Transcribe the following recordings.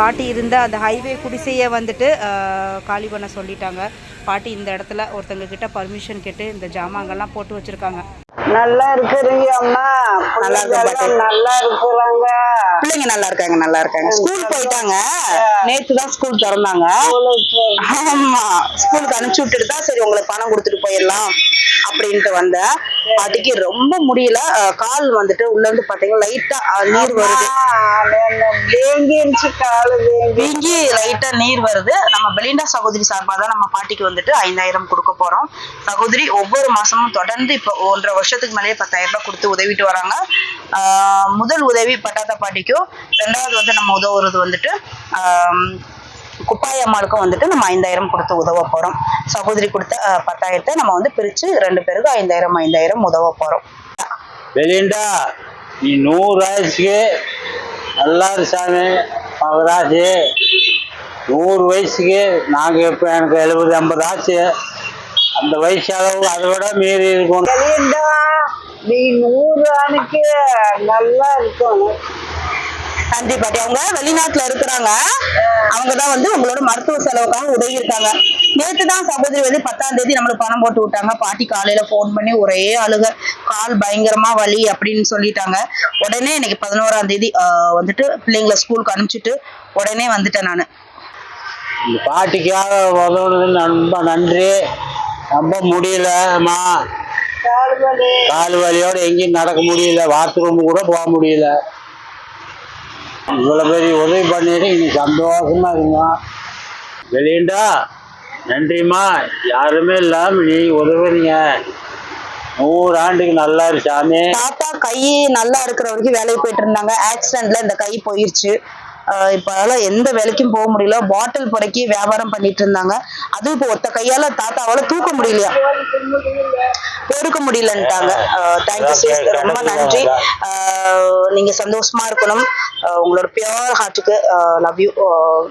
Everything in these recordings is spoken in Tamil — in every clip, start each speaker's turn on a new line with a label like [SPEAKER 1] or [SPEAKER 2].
[SPEAKER 1] பாட்டி இருந்த அந்த ஹைவே குடிசையை வந்துட்டு காலி பண்ண சொல்லிட்டாங்க. பாட்டி இந்த இடத்துல ஒருத்தங்க கிட்ட பர்மிஷன் கேட்டு இந்த ஜாமான்கள்லாம் போட்டு வச்சுருக்காங்க.
[SPEAKER 2] நல்லா இருக்கிறீங்க அம்மா.
[SPEAKER 1] நல்லா
[SPEAKER 2] நல்லா இருக்கிறாங்க.
[SPEAKER 1] பிள்ளைங்க நல்லா இருக்காங்க நல்லா இருக்காங்க. ஸ்கூல் போயிட்டாங்க. நேத்து தான் ஸ்கூல் திறந்தாங்க. ஆமா. ஸ்கூலுக்கு அனுப்பிச்சு விட்டுட்டு தான் சரி உங்களுக்கு பணம் கொடுத்துட்டு போயிடலாம். அப்படின்ட்டு வந்தேன் பாட்டிக்கு ரொம்ப முடியல. கால் வந்துட்டு உள்ள இருந்து பாத்தீங்கன்னா லைட்டா நீர் வருது.
[SPEAKER 2] வேங்கி.
[SPEAKER 1] லைட்டா நீர் வருது. நம்ம பெலிண்டா சகோதரி சார்பா தான் நம்ம பாட்டிக்கு வந்துட்டு ஐந்தாயிரம் கொடுக்க போறோம். சகோதரி ஒவ்வொரு மாசமும் தொடர்ந்து இப்போ ஒன்றரை வருஷத்துக்கு மேலேயே பத்தாயிரம் ரூபாய் கொடுத்து உதவிட்டு வராங்க. ஆஹ் முதல் உதவி பட்டாத்தா பாட்டிக்கும் ரெண்டாவது வந்து நம்ம உதவுறது வந்துட்டு ஆஹ் குப்பாய் அம்மாளுக்கும் வந்துட்டு நம்ம ஐந்தாயிரம் கொடுத்து உதவ போறோம். சகோதரி கொடுத்த பத்தாயிரத்தை நம்ம வந்து பிரிச்சு ரெண்டு பேருக்கு ஐந்தாயிரம் ஐந்தாயிரம் உதவ போறோம்.
[SPEAKER 3] பெலிண்டா நீ நூறு வயசுக்கு நல்லா சாமி மகராஜி. நூறு வயசுக்கு நாங்கள் இப்போ எனக்கு எழுபது ஐம்பது ஆச்சு. அந்த வயசு அளவு அதை விட மீறி இருக்கும்
[SPEAKER 2] நீ நூறு அணுக்கு நல்லா இருக்கணும்.
[SPEAKER 1] நன்றி பாட்டி அவங்க வெளிநாட்டுல இருக்கிறாங்க. அவங்க தான் வந்து உங்களோட மருத்துவ செலவுக்காக உதவி இருக்காங்க நேத்து தான் சகோதரி வந்து பத்தாம் தேதி நம்மளுக்கு பணம் போட்டு விட்டாங்க. பாட்டி காலையில ஃபோன் பண்ணி ஒரே அழுக கால் பயங்கரமா வலி அப்படின்னு சொல்லிட்டாங்க. உடனே இன்னைக்கு பதினோராம் தேதி வந்துட்டு பிள்ளைங்களை ஸ்கூலுக்கு அனுப்பிச்சிட்டு உடனே வந்துட்டேன் நான்.
[SPEAKER 3] இந்த பாட்டிக்காக உதவுனது ரொம்ப நன்றி. ரொம்ப முடியலம்மா.
[SPEAKER 2] கால் வலி.
[SPEAKER 3] கால் வலியோட எங்கேயும் நடக்க முடியல. பாத்ரூம் கூட போக முடியல. இவ்வளோ பெரிய உதவி பண்ணிட்டு இன்னைக்கு சந்தோஷமா இருங்க. வெளியண்டா. நன்றிம்மா. யாருமே இல்லாம நீ உதவுறீங்க. நூறு ஆண்டுக்கு நல்லா இரு சாமி.
[SPEAKER 1] தாத்தா கை நல்லா இருக்கிற வரைக்கும் வேலைக்கு போயிட்டு இருந்தாங்க. ஆக்சிடென்ட்ல இந்த கை போயிருச்சு. ஆஹ் இப்ப எந்த வேலைக்கும் போக முடியல. பாட்டில் புடைக்கி வியாபாரம் பண்ணிட்டு இருந்தாங்க. அதுவும் இப்போ ஒத்த கையால தாத்தாவால தூக்க முடியலையா? பெருக்க முடியலன்ட்டாங்க. தேங்க்யூ சிஸ் ரொம்ப நன்றி. நீங்க சந்தோஷமா இருக்கணும். உங்களோட பியோர் ஹார்ட்டுக்கு லவ் யூ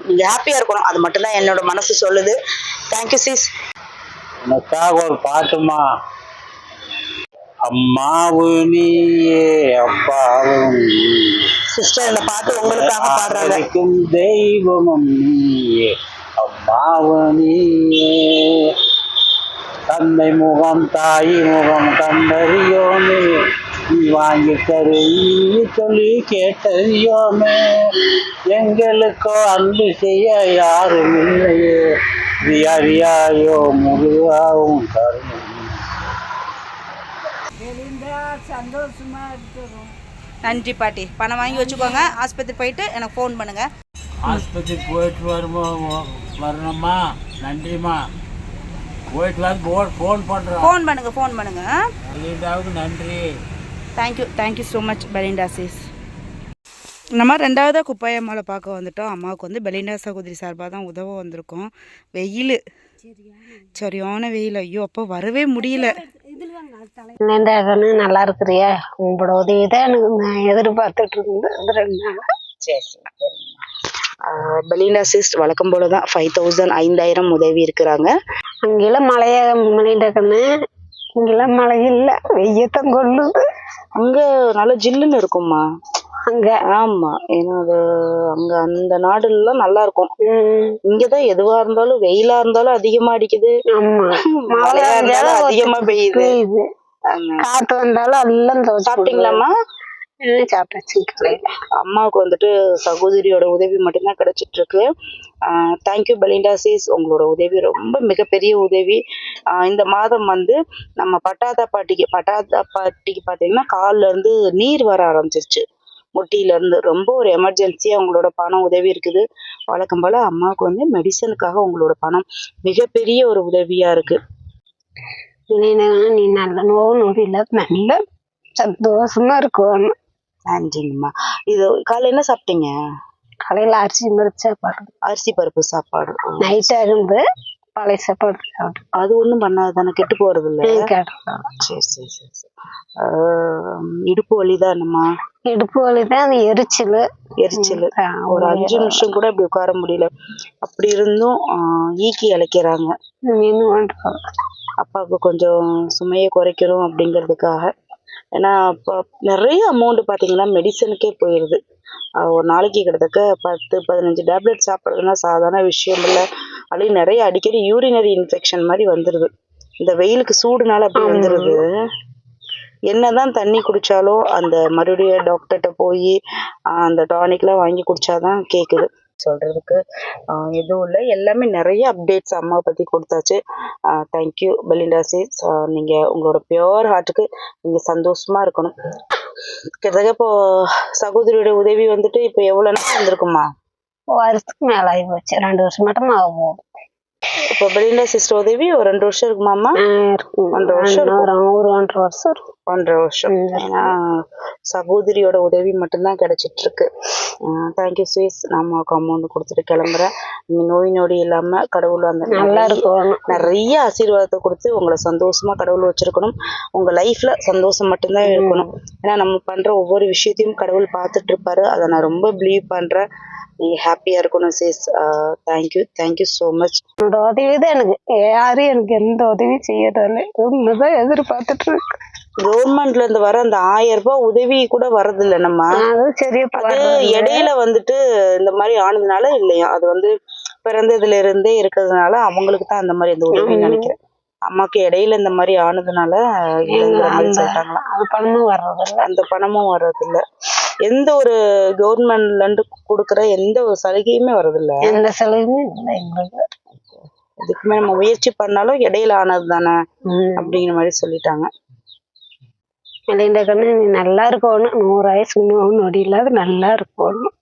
[SPEAKER 1] நீங்க ஹாப்பியா இருக்கணும். அது மட்டும்தான் என்னோட மனசு சொல்லுது. தேங்க்யூ சிஸ்
[SPEAKER 3] உனக்காக ஒரு பாட்டுமா? அம்மாவு நீயே அப்பாவும்.
[SPEAKER 1] சிஸ்டர் இந்த பாட்டு உங்களுக்காக பாடுறாங்க.
[SPEAKER 3] தெய்வமும் நீயே. அம்மாவு நீயே. தந்தை முகம் தாய் முகம் கண்டறியோமே. நீ வாங்கி தரு சொல்லி கேட்டறியோமே. எங்களுக்கோ அன்பு செய்ய யாரும் இல்லையே. நீ அறியாயோ முழுவாவும்
[SPEAKER 2] இருக்கணும்.
[SPEAKER 1] நன்றி பாட்டி. பணம் வாங்கி வச்சுக்கோங்க. ஆஸ்பத்திரி போயிட்டு எனக்கு ஃபோன் பண்ணுங்க.
[SPEAKER 3] ஆஸ்பத்திரி போயிட்டு வருமோ? வரணுமா? நன்றிம்மா போயிட்டு வந்து ஃபோன் பண்ணுறோம்
[SPEAKER 1] ஃபோன் பண்ணுங்க ஃபோன் பண்ணுங்க.
[SPEAKER 3] எல்லாவுக்கு நன்றி.
[SPEAKER 1] Thank you thank you so much Belinda sis நம்ம ரெண்டாவதாக குப்பாயம்மாவை பார்க்க வந்துட்டோம். அம்மாவுக்கு வந்து பெலிண்டா சகோதரி சார்பாக தான் உதவ வந்திருக்கோம். வெயில். சரியான வெயில். ஐயோ அப்போ வரவே முடியல.
[SPEAKER 4] என்னண்டாகனு நல்லா இருக்கிறியா? உங்களோட உதவி தான் எனக்கு நான் எதிர்பார்த்துட்டு இருந்தேன் இது ரெண்டு நாள்.
[SPEAKER 1] சரி சரி. பெலிண்டா சிஸ் வழக்கம் போல தான் ஃபைவ் தௌசண்ட் ஐந்தாயிரம் உதவி இருக்கிறாங்க.
[SPEAKER 4] அங்கெல்லாம் மழையா மணிண்டக்கண்ணு இங்கெல்லாம் மழை இல்லை வெய்யத்தான் கொள்ளுது.
[SPEAKER 1] அங்கே நல்லா ஜில்லுன்னு இருக்கும்மா.
[SPEAKER 4] அங்க?
[SPEAKER 1] ஆமா ஏன்னா அது அங்க அந்த நாடுலாம் நல்லா இருக்கும். இங்கதான் எதுவா இருந்தாலும் வெயிலா இருந்தாலும் அதிகமா அடிக்குது. மழையா இருந்தாலும் அதிகமா பெய்யுது.
[SPEAKER 4] காத்து வந்தாலும் எல்லாம் துவைச்சு
[SPEAKER 1] சாப்பிட்டீங்களாம்மா?
[SPEAKER 4] போடுது. ம், சாப்பிட்டாச்சு. காலையில
[SPEAKER 1] அம்மாவுக்கு வந்துட்டு சகோதரியோட உதவி மட்டும்தான் கிடைச்சிட்டு இருக்கு தேங்க்யூ பெலிண்டா சீஸ் உங்களோட உதவி ரொம்ப மிகப்பெரிய உதவி. இந்த மாதம் வந்து நம்ம பட்டாதா பாட்டிக்கு பட்டாதா பாட்டிக்கு பார்த்தீங்கன்னா கால்ல இருந்து நீர் வர ஆரம்பிச்சிருச்சு. முட்டியில இருந்து ரொம்ப ஒரு எமர்ஜென்சியா உங்களோட பணம் உதவி இருக்குது. வழக்கம் போல அம்மாவுக்கு வந்து மெடிசனுக்காக உங்களோட பணம் மிகப்பெரிய ஒரு உதவியா இருக்கு.
[SPEAKER 4] நீ நல்ல நோவு நொடியில நல்ல சந்தோஷமா இருக்கணும்.
[SPEAKER 1] நன்றிங்கம்மா. இது காலைல என்ன சாப்பிட்டீங்க?
[SPEAKER 4] காலையில அரிசி மரிச்சு சாப்பாடு.
[SPEAKER 1] அரிசி பருப்பு சாப்பாடு.
[SPEAKER 4] நைட்டா இருந்து பழைய சாப்பாடு சாப்பிட்டு
[SPEAKER 1] அது ஒண்ணும் பண்ணாது தானே கெட்டு போறது இல்ல சரி சரி சரி இடுப்பு வலிதானம்மா?
[SPEAKER 4] இடுப்பு வலி தான் அது எரிச்சல்.
[SPEAKER 1] எரிச்சல். ஒரு அஞ்சு நிமிஷம் கூட இப்படி உட்கார முடியல. அப்படி இருந்தும் ஈக்கி இழைக்கிறாங்க அப்பாவுக்கு கொஞ்சம் சுமையை குறைக்கணும் அப்படிங்கிறதுக்காக. ஏன்னா அப்போ நிறைய அமௌண்ட் பார்த்தீங்கன்னா மெடிசனுக்கே போயிடுது ஒரு நாளைக்கு கிட்டத்தட்ட பத்து பதினஞ்சு டேப்லெட் சாப்பிட்றதுனா சாதாரண விஷயம் இல்லை. அதுலேயும் நிறைய அடிக்கடி யூரினரி இன்ஃபெக்ஷன் மாதிரி வந்துடுது இந்த வெயிலுக்கு சூடுனால அப்படி. வந்துடுது என்னதான் தண்ணி குடிச்சாலும் அந்த மறுபடியும் டாக்டர்கிட்ட போய் அந்த டானிக்லாம் வாங்கி குடிச்சாதான் கேக்குது. சொல்றதுக்கு ஆஹ் எதுவும் இல்லை. எல்லாமே நிறைய அப்டேட்ஸ் அம்மா பத்தி கொடுத்தாச்சு. Thank you Belinda sis. நீங்க உங்களோட பியோர் ஹார்ட்டுக்கு நீங்க சந்தோஷமா இருக்கணும். கிட்டத்தட்ட இப்போ சகோதரியோட உதவி வந்துட்டு இப்போ எவ்வளவு நாள் வந்திருக்குமா?
[SPEAKER 4] வருஷத்துக்கு மேல ஆகி போச்சு. ரெண்டு வருஷம் மட்டும் ஆகும்
[SPEAKER 1] இப்போ பெலிண்டா சிஸ்டர் உதவி ஒரு ரெண்டு வருஷம் இருக்குமாமா
[SPEAKER 4] இருக்கும்
[SPEAKER 1] ஒன்றரை வருஷம்
[SPEAKER 4] ஒரு ஒன்றரை வருஷம் இருக்கும்
[SPEAKER 1] ஒன்றரை வருஷம். ஏன்னா சகோதரியோட உதவி மட்டும்தான் கிடைச்சிட்டு இருக்கு தேங்க்யூ சுயஸ் நான் அம்மாவுக்கு அமௌண்ட் கொடுத்துட்டு கிளம்புறேன். நோய் நொடி இல்லாம கடவுள் அந்த
[SPEAKER 4] நல்லா இருக்கணும்.
[SPEAKER 1] நிறைய ஆசீர்வாதத்தை கொடுத்து உங்களை சந்தோஷமா கடவுள் வச்சிருக்கணும். உங்க லைஃப்ல சந்தோஷம் மட்டும்தான் இருக்கணும். ஏன்னா நம்ம பண்ற ஒவ்வொரு விஷயத்தையும் கடவுள் பார்த்துட்டு இருப்பாரு அதை நான் ரொம்ப பிலீவ் பண்றேன். நீங்க ஹாப்பியா இருக்கணும் sis thank you thank you so much
[SPEAKER 4] உதவி தான் எனக்கு. யாரும் எனக்கு எந்த உதவியும் செய்யறதில்லை. உண்மைதான் எதிர்பார்த்துட்டு இருக்கு
[SPEAKER 1] கவர்மெண்ட்ல இருந்து வர அந்த ஆயிரம் ரூபாய் உதவி கூட வரதில்லை நம்ம. அது. இடையில வந்துட்டு இந்த மாதிரி ஆனதுனால இல்லையா? அது வந்து பிறந்ததுல இருந்தே இருக்கிறதுனால அவங்களுக்கு தான் அந்த மாதிரி அந்த உதவி. நினைக்கிறேன். அம்மாக்கு இடையில இந்த மாதிரி ஆனதுனால மாதிரி
[SPEAKER 4] அந்த பணமும் வர்றதில்ல.
[SPEAKER 1] அந்த பணமும் வர்றதில்ல. எந்த ஒரு கவர்மெண்ட்ல இருந்து கொடுக்குற எந்த ஒரு சலுகையுமே வர்றதில்ல.
[SPEAKER 4] எந்த செலவுமே இல்லை எங்களுக்கு.
[SPEAKER 1] இதுக்குமே நம்ம முயற்சி பண்ணாலும் இடையில ஆனது தானே. அப்படிங்கிற மாதிரி சொல்லிட்டாங்க.
[SPEAKER 4] மெலிண்டா கண்ணு நீ நல்லா இருக்கணும் நூறு வயசு நோவு நொடி இல்லாத நல்லா இருக்கணும்